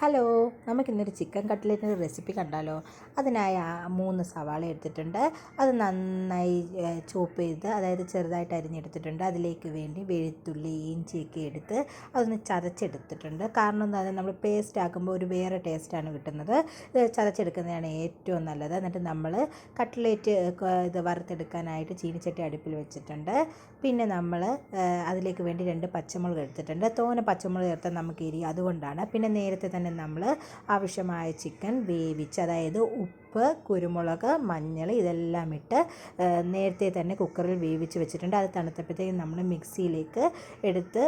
Hello നമുക്കിന്നൊരു chicken കട്ട്ലറ്റിന്റെ recipe കണ്ടാലോ? അതിനായി മൂന്ന് സവാള എടുത്തിട്ടുണ്ട്. അത് നന്നായി ചോപ്പ് ചെയ്ത് അതായത് ചെറുതായിട്ട് അരിഞ്ഞെടുത്തിട്ടുണ്ട്. അതിലേക്ക് വേണ്ടി വെളുത്തുള്ളി ഇഞ്ചിയൊക്കെ എടുത്ത് അതൊന്ന് ചതച്ചെടുത്തിട്ടുണ്ട്. കാരണം എന്താ നമ്മൾ പേസ്റ്റ് ആക്കുമ്പോൾ ഒരു വേറെ ടേസ്റ്റാണ് കിട്ടുന്നത്. ഇത് ചതച്ചെടുക്കുന്നതാണ് ഏറ്റവും നല്ലത്. എന്നിട്ട് നമ്മൾ കട്ട്ലേറ്റ് ഇത് വറുത്തെടുക്കാനായിട്ട് ചീനിച്ചട്ടി അടുപ്പിൽ വെച്ചിട്ടുണ്ട്. പിന്നെ നമ്മൾ അതിലേക്ക് വേണ്ടി രണ്ട് പച്ചമുളക് എടുത്തിട്ടുണ്ട്. തോനെ പച്ചമുളക് ചേർത്താൽ നമുക്ക് എരി അതുകൊണ്ടാണ്. പിന്നെ നേരത്തെ തന്നെ നമ്മൾ ആവശ്യമായ ചിക്കൻ വേവിച്ച് അതായത് ഉപ്പ് കുരുമുളക് മഞ്ഞൾ ഇതെല്ലാം ഇട്ട് നേരത്തെ തന്നെ കുക്കറിൽ വേവിച്ച് വെച്ചിട്ടുണ്ട്. അത് തണുത്തപ്പോഴത്തേക്കും നമ്മൾ മിക്സിയിലേക്ക് എടുത്ത്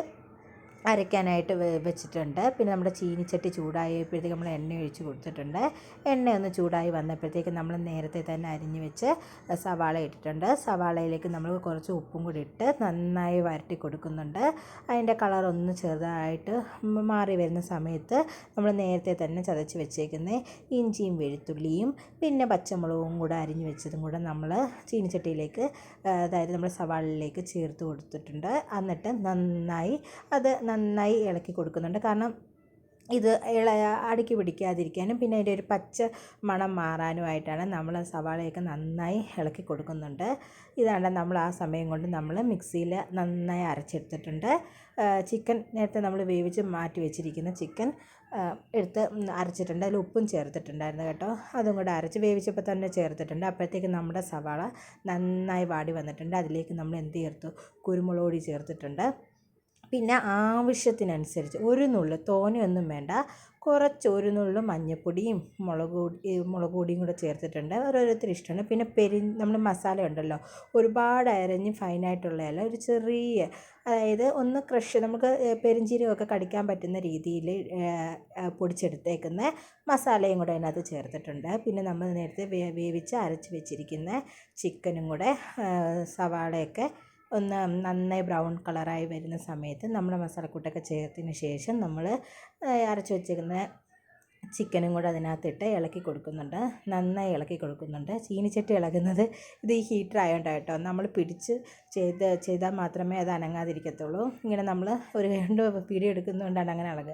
അരയ്ക്കാനായിട്ട് വെച്ചിട്ടുണ്ട്. പിന്നെ നമ്മുടെ ചീനിച്ചട്ടി ചൂടായപ്പോഴത്തേക്ക് നമ്മൾ എണ്ണ ഒഴിച്ച് കൊടുത്തിട്ടുണ്ട്. എണ്ണ ഒന്ന് ചൂടായി വന്നപ്പോഴത്തേക്ക് നമ്മൾ നേരത്തെ തന്നെ അരിഞ്ഞ് വെച്ച് സവാള ഇട്ടിട്ടുണ്ട്. സവാളയിലേക്ക് നമ്മൾ കുറച്ച് ഉപ്പും കൂടി ഇട്ട് നന്നായി വരട്ടി കൊടുക്കുന്നുണ്ട്. അതിന്റെ കളർ ഒന്ന് ചെറുതായിട്ട് മാറി വരുന്ന സമയത്ത് നമ്മൾ നേരത്തെ തന്നെ ചതച്ച് വെച്ചേക്കുന്ന ഇഞ്ചിയും വെളുത്തുള്ളിയും പിന്നെ പച്ചമുളകും കൂടെ അരിഞ്ഞ് വെച്ചതും കൂടെ നമ്മൾ ചീനിച്ചട്ടിയിലേക്ക് അതായത് നമ്മൾ സവാളയിലേക്ക് ചേർത്ത് കൊടുത്തിട്ടുണ്ട്. എന്നിട്ട് നന്നായി അത് നന്നായി ഇളക്കി കൊടുക്കുന്നുണ്ട്. കാരണം ഇത് ഇള അടുക്കി പിടിക്കാതിരിക്കാനും പിന്നെ അതിന്റെ ഒരു പച്ച മണം മാറാനുമായിട്ടാണ് നമ്മൾ സവാളയൊക്കെ നന്നായി ഇളക്കി കൊടുക്കുന്നുണ്ട്. ഇതാണ് നമ്മൾ ആ സമയം കൊണ്ട് നമ്മൾ മിക്സിയിൽ നന്നായി അരച്ചെടുത്തിട്ടുണ്ട്. ചിക്കൻ നേരത്തെ നമ്മൾ വേവിച്ച് മാറ്റി വെച്ചിരിക്കുന്ന ചിക്കൻ എടുത്ത് അരച്ചിട്ടുണ്ട്. അതിൽ ഉപ്പും ചേർത്തിട്ടുണ്ടായിരുന്നു കേട്ടോ. അതും കൂടെ അരച്ച് വേവിച്ചപ്പോൾ തന്നെ ചേർത്തിട്ടുണ്ട്. അപ്പോഴത്തേക്ക് നമ്മുടെ സവാള നന്നായി വാടി വന്നിട്ടുണ്ട്. അതിലേക്ക് നമ്മൾ എന്ത് ചേർത്തു? കുരുമുളക് പൊടി ചേർത്തിട്ടുണ്ട്. പിന്നെ ആവശ്യത്തിനനുസരിച്ച് ഒരു നുള്ളു തോനെയൊന്നും വേണ്ട. കുറച്ച് ഒരു നുള്ളു മഞ്ഞൾപ്പൊടിയും മുളക് പൊടി മുളക് പൊടിയും കൂടെ ചേർത്തിട്ടുണ്ട്. ഓരോരുത്തർ ഇഷ്ടമാണ്. പിന്നെ പെരി നമ്മൾ മസാല ഉണ്ടല്ലോ. ഒരുപാട് അരഞ്ഞ് ഫൈനായിട്ടുള്ളതല്ല ഒരു ചെറിയ അതായത് ഒന്ന് ക്രഷ് നമുക്ക് പെരിഞ്ചീരകമൊക്കെ കടിക്കാൻ പറ്റുന്ന രീതിയിൽ പൊടിച്ചെടുത്തേക്കുന്ന മസാലയും കൂടെ അതിനകത്ത് ചേർത്തിട്ടുണ്ട്. പിന്നെ നമ്മൾ നേരത്തെ വേവിച്ച് അരച്ച് വെച്ചിരിക്കുന്ന ചിക്കനും കൂടെ സവാളയൊക്കെ ഒന്ന് നന്നായി ബ്രൗൺ കളറായി വരുന്ന സമയത്ത് നമ്മൾ മസാലക്കൂട്ടൊക്കെ ചേർത്തതിന് ശേഷം നമ്മൾ അരച്ച് വെച്ചിരിക്കുന്ന ചിക്കനും കൂടെ അതിനകത്തിട്ട് ഇളക്കി കൊടുക്കുന്നുണ്ട്. നന്നായി ഇളക്കി കൊടുക്കുന്നുണ്ട്. ചീനിച്ചട്ടി ഇളകുന്നത് ഇത് ഈ ഹീറ്റർ ആയതുകൊണ്ട് കേട്ടോ നമ്മൾ പിടിച്ച് ചെയ്ത് ചെയ്താൽ മാത്രമേ അത് അനങ്ങാതിരിക്കത്തുള്ളൂ. ഇങ്ങനെ നമ്മൾ ഒരു രണ്ട് പിടി എടുക്കുന്നതുകൊണ്ടാണ് അങ്ങനെ ഇളക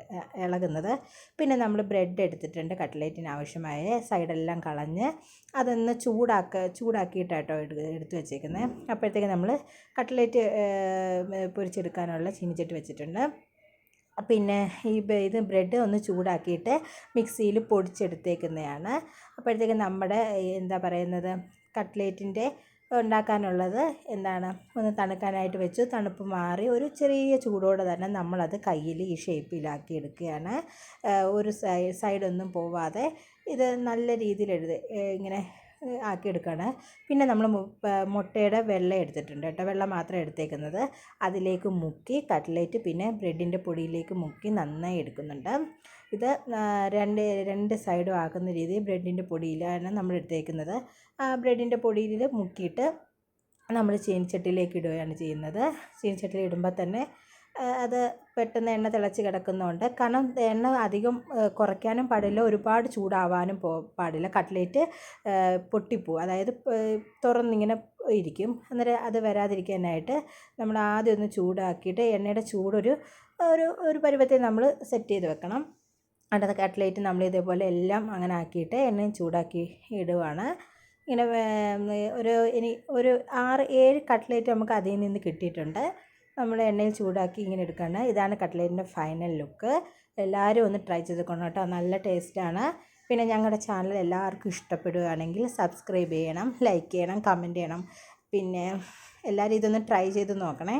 ഇളകുന്നത്. പിന്നെ നമ്മൾ ബ്രെഡ് എടുത്തിട്ടുണ്ട് കട്ട്ലേറ്റിന് ആവശ്യമായ സൈഡെല്ലാം കളഞ്ഞ് അതൊന്ന് ചൂടാക്ക ചൂടാക്കിയിട്ടാട്ടോ എടുത്ത് വെച്ചേക്കുന്നത് അപ്പോഴത്തേക്ക് നമ്മൾ കട്ട്ലേറ്റ് പൊരിച്ചെടുക്കാനുള്ള ചീനിച്ചട്ടി വെച്ചിട്ടുണ്ട്. പിന്നെ ഈ ഇത് ബ്രെഡ് ഒന്ന് ചൂടാക്കിയിട്ട് മിക്സിയിൽ പൊടിച്ചെടുത്തേക്കുന്നതാണ്. അപ്പോഴത്തേക്കും നമ്മുടെ എന്താ പറയുന്നത് കട്ട്ലേറ്റിന്റെ ഉണ്ടാക്കാനുള്ളത് എന്താണ്? ഒന്ന് തണുക്കാനായിട്ട് വെച്ചു. തണുപ്പ് മാറി ഒരു ചെറിയ ചൂടോടെ തന്നെ നമ്മളത് കയ്യിൽ ഈ ഷേപ്പിലാക്കി എടുക്കുകയാണ്. ഒരു സൈഡൊന്നും പോവാതെ ഇത് നല്ല രീതിയിൽ എഴുതി ഇങ്ങനെ ആക്കിയെടുക്കുകയാണ് പിന്നെ നമ്മൾ മുട്ടയുടെ വെള്ള എടുത്തിട്ടുണ്ട് കേട്ടോ. വെള്ളം മാത്രം എടുത്തേക്കുന്നത്. അതിലേക്ക് മുക്കി കട്ട്ലേറ്റ് പിന്നെ ബ്രെഡിന്റെ പൊടിയിലേക്ക് മുക്കി നന്നായി എടുക്കുന്നുണ്ട്. ഇത് രണ്ട് രണ്ട് സൈഡും ആക്കുന്ന രീതിയിൽ ബ്രെഡിന്റെ പൊടിയിലാണ് നമ്മൾ എടുത്തേക്കുന്നത്. ബ്രെഡിന്റെ പൊടിയിൽ മുക്കിയിട്ട് നമ്മൾ ചീനിച്ചട്ടിയിലേക്ക് ഇടുകയാണ് ചെയ്യുന്നത്. ചീനിച്ചട്ടിയിൽ ഇടുമ്പോൾ തന്നെ അത് പെട്ടെന്ന് എണ്ണ തിളച്ച് കിടക്കുന്നതുകൊണ്ട് കാരണം എണ്ണ അധികം കുറയ്ക്കാനും പാടില്ല. ഒരുപാട് ചൂടാവാനും പോ പാടില്ല. കട്ട്ലേറ്റ് പൊട്ടിപ്പോവും. അതായത് തുറന്നിങ്ങനെ ഇരിക്കും. അന്നേരം അത് വരാതിരിക്കാനായിട്ട് നമ്മൾ ആദ്യം ഒന്ന് ചൂടാക്കിയിട്ട് എണ്ണയുടെ ചൂടൊരു ഒരു ഒരു പരുവത്തിൽ നമ്മൾ സെറ്റ് ചെയ്ത് വെക്കണം. അടുത്ത കട്ട്ലേറ്റ് നമ്മൾ ഇതേപോലെ എല്ലാം അങ്ങനെ ആക്കിയിട്ട് എണ്ണയും ചൂടാക്കി ഇടുവാണ്. ഇങ്ങനെ ഒരു ഇനി ഒരു ആറ് ഏഴ് കട്ട്ലേറ്റ് നമുക്ക് അതിൽ നിന്ന് കിട്ടിയിട്ടുണ്ട്. നമ്മൾ എണ്ണയിൽ ചൂടാക്കി ഇങ്ങനെ എടുക്കുകയാണ് ഇതാണ് കട്ട്ലേറ്റിന്റെ ഫൈനൽ ലുക്ക് എല്ലാവരും ഒന്ന് ട്രൈ ചെയ്ത് കൊണ്ടു കേട്ടോ. നല്ല ടേസ്റ്റാണ് പിന്നെ ഞങ്ങളുടെ ചാനൽ എല്ലാവർക്കും ഇഷ്ടപ്പെടുകയാണെങ്കിൽ സബ്സ്ക്രൈബ് ചെയ്യണം ലൈക്ക് ചെയ്യണം കമന്റ് ചെയ്യണം. പിന്നെ എല്ലാവരും ഇതൊന്ന് ട്രൈ ചെയ്ത് നോക്കണേ.